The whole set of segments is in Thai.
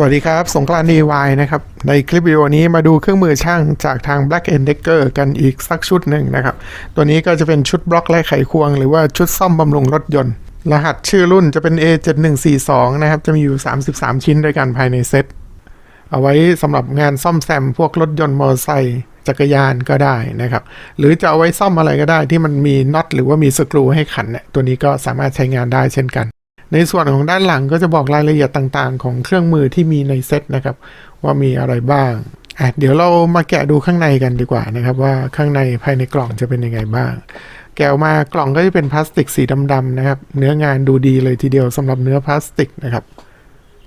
สวัสดีครับ สงกรานต์ DIY นะครับ ในคลิปวิดีโอนี้มาดูเครื่องมือช่างจากทาง Black Decker กันอีกสักชุดหนึ่งนะครับ ตัวนี้ก็จะเป็นชุดบล็อกและไขควง หรือว่าชุดซ่อมบำรุงรถยนต์ รหัสชื่อรุ่นจะเป็น A7142 นะครับ จะมีอยู่ 33 ชิ้นด้วยกันภายในเซ็ตเอาไว้สำหรับงานซ่อมแซมพวกรถยนต์มอเตอร์ไซค์จักรยานก็ได้นะครับ หรือจะเอาไว้ซ่อมอะไรก็ได้ที่มันมีน็อตหรือว่ามีสกรูให้ขันเนี่ยตัวนี้ก็สามารถใช้งานได้เช่นกัน ในส่วนของด้านหลังก็จะบอกรายละเอียดต่างๆ ของเครื่องมือที่มีในเซ็ตนะครับ ว่ามีอะไรบ้างอะเดี๋ยวเรามาแกะดูข้างในกันดีกว่านะครับ ว่าข้างในภายในกล่องจะเป็นยังไงบ้าง แกะออกมากล่องก็จะเป็นพลาสติกสีดำๆนะครับ เนื้องานดูดีเลยทีเดียวสำหรับเนื้อพลาสติกนะครับ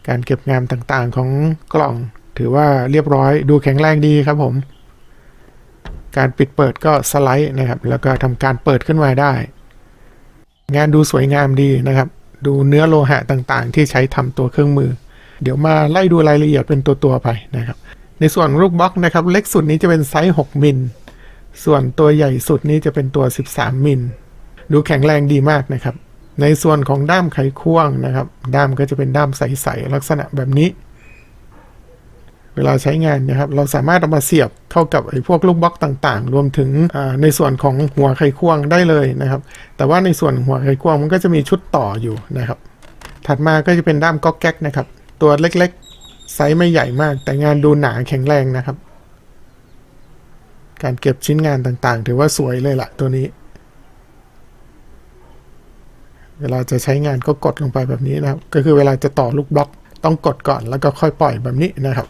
การเก็บงานต่างๆของกล่อง ถือว่าเรียบร้อยดูแข็งแรงดีครับผม การปิดเปิดก็สไลด์นะครับ แล้วก็ทำการเปิดขึ้นมาได้ งานดูสวยงามดีนะครับ ดูเนื้อโลหะต่างๆ ที่ใช้ทำตัวเครื่องมือ เดี๋ยวมาไล่ดูรายละเอียดเป็นตัวๆไปนะครับ ในส่วนลูกบล็อกนะครับ เล็กสุดนี้จะเป็นไซส์6มิลส่วนตัวใหญ่สุดนี้จะเป็นตัว 13 มิล ดูแข็งแรงดีมากนะครับ ในส่วนของด้ามไขควงนะครับ ด้ามก็จะเป็นด้ามใส ๆ ลักษณะแบบนี้ เวลาใช้งานนะครับ เราสามารถเอามาเสียบเข้ากับไอ้พวกลูกบล็อกต่างๆ รวมถึงในส่วนของหัวไขควงได้เลยนะครับ แต่ว่าในส่วนหัวไขควงมันก็จะมีชุดต่ออยู่นะครับ ถัดมาก็จะเป็นด้ามก๊อกแก๊กนะครับ ตัวเล็กๆ ไซส์ไม่ใหญ่มาก แต่งานดูหนาแข็งแรงนะครับ การเก็บชิ้นงานต่างๆ ถือว่าสวยเลยล่ะตัวนี้ เวลาจะใช้งานก็กดลงไปแบบนี้นะครับ ก็คือเวลาจะต่อลูกบล็อกต้องกดก่อนแล้วก็ค่อยปล่อยแบบนี้นะครับ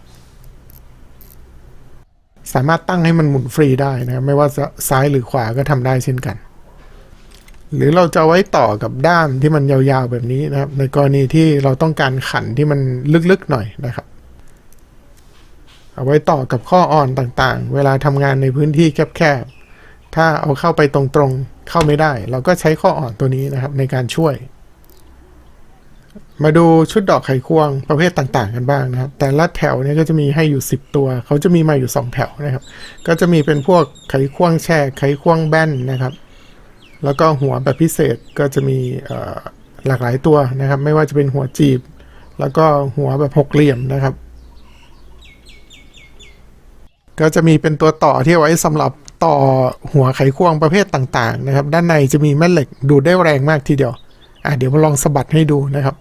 สามารถตั้งให้มันหมุนฟรีได้นะครับไม่ว่าจะซ้ายหรือขวาก็ทำได้เช่นกัน หรือเราจะไว้ต่อกับด้ามที่มันยาวๆแบบนี้นะครับ ในกรณีที่เราต้องการขันที่มันลึกๆหน่อยนะครับ เอาไว้ต่อกับข้ออ่อนต่างๆ เวลาทำงานในพื้นที่แคบๆถ้าเอาเข้าไปตรงๆเข้าไม่ได้ เราก็ใช้ข้ออ่อนตัวนี้นะครับในการช่วย มาดูชุดดอกไขควงประเภทต่างๆ กันบ้างนะครับ แต่ละแถวเนี่ยก็จะมีให้อยู่ 10 ตัว เขาจะมีมาอยู่ 2 แถวนะครับ ก็จะมีเป็นพวกไขควงแช่ไขควงแบนนะครับ แล้วก็หัวแบบพิเศษก็จะมีหลากหลายตัวนะครับ ไม่ว่าจะเป็นหัวจีบ แล้วก็หัวแบบหกเหลี่ยมนะครับ ก็จะมีเป็นตัวต่อที่ไว้สำหรับต่อหัวไขควงประเภทต่างๆ นะครับ ด้านในจะมีแม่เหล็กดูดได้แรงมากทีเดียวอะเดี๋ยวมาลองสะบัดให้ดูนะครับ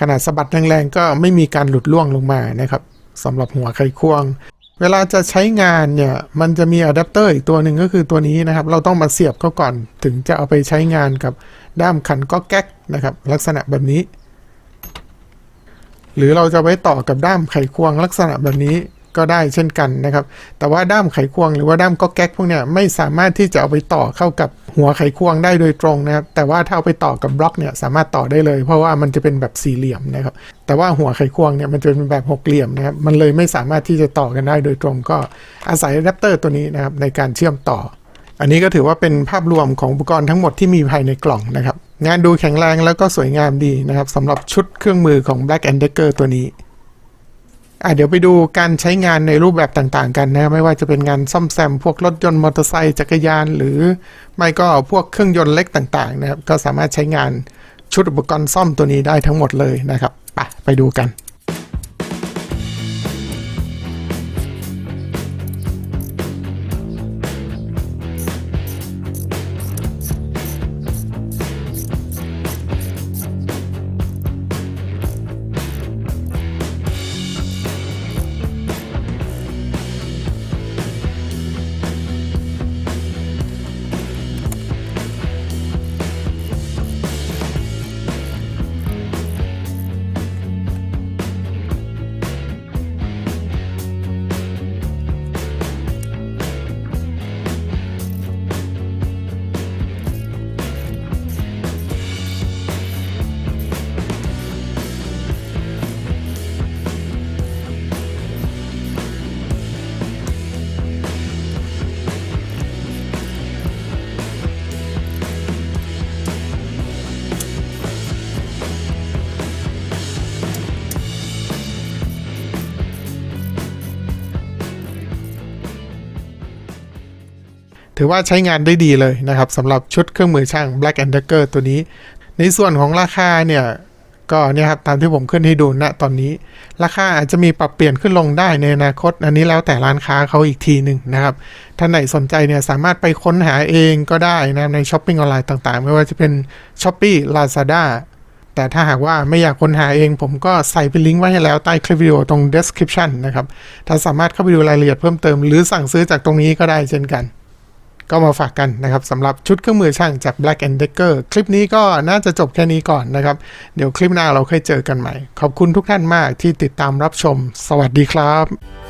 ขนาดสะบัดแรงๆก็ไม่มีการหลุดล่วงลงมานะครับสำหรับหัวไขควง เวลาจะใช้งานเนี่ยมันจะมีอะแดปเตอร์อีกตัวหนึ่งก็คือตัวนี้นะครับ เราต้องมาเสียบเขาก่อนถึงจะเอาไปใช้งานกับด้ามขันก๊อกแก๊กนะครับ ลักษณะแบบนี้ หรือเราจะไว้ต่อกับด้ามไขควงลักษณะแบบนี้ก็ได้เช่นกันนะครับ แต่ว่าด้ามไขควงหรือว่าด้ามก๊อกแก๊กพวกเนี้ยไม่สามารถที่จะเอาไปต่อเข้ากับ หัวไขควงได้โดยตรงนะครับ แต่ว่าถ้าเอาไปต่อกับบล็อกเนี่ยสามารถต่อได้เลย เพราะว่ามันจะเป็นแบบสี่เหลี่ยมนะครับ แต่ว่าหัวไขควงเนี่ยมันจะเป็นแบบหกเหลี่ยมนะครับ มันเลยไม่สามารถที่จะต่อกันได้โดยตรง ก็อาศัยอะแดปเตอร์ตัวนี้นะครับในการเชื่อมต่อ อันนี้ก็ถือว่าเป็นภาพรวมของอุปกรณ์ทั้งหมดที่มีภายในกล่องนะครับ งานดูแข็งแรงแล้วก็สวยงามดีนะครับสำหรับชุดเครื่องมือของ Black Decker ตัวนี้ อะเดี๋ยวไปดูการใช้งานในรูปแบบต่างๆ กันนะครับไม่ว่าจะเป็นงานซ่อมแซม พวกรถยนต์มอเตอร์ไซค์จักรยาน หรือไม่ก็พวกเครื่องยนต์เล็กต่างๆนะครับก็สามารถใช้งานชุดอุปกรณ์ซ่อมตัวนี้ได้ทั้งหมดเลยนะครับไปไปดูกัน ถือว่าใช้งานได้ดีเลยนะครับสำหรับชุดเครื่องมือช่าง Black and Decker ตัวนี้ ในส่วนของราคาเนี่ยก็เนี่ยครับตามที่ผมขึ้นให้ดูณตอนนี้ ราคาอาจจะมีปรับเปลี่ยนขึ้นลงได้ในอนาคต อันนี้แล้วแต่ร้านค้าเขาอีกทีหนึ่งนะครับท่านไหนสนใจเนี่ยสามารถไปค้นหาเองก็ได้นะในช้อปปิ้งออนไลน์ต่างๆ ไม่ว่าจะเป็น s h อ p e e Lazada แต่ถ้าหากว่าไม่อยากค้นหาเองผมก็ใส่เป็นลิงก์ไว้ให้แล้วใต้คลิปวิดีโอตรง description นะครับถ้าสามารถเข้าไปดูรายละเอียดเพิ่มเติมหรือสั่งซื้อจากตรงนี้ก็ได้เช่นกัน ก็มาฝากกันนะครับสำหรับชุดเครื่องมือช่างจาก Black Decker คลิปนี้ก็น่าจะจบแค่นี้ก่อนนะครับ เดี๋ยวคลิปหน้าเราค่อยเจอกันใหม่ ขอบคุณทุกท่านมากที่ติดตามรับชม สวัสดีครับ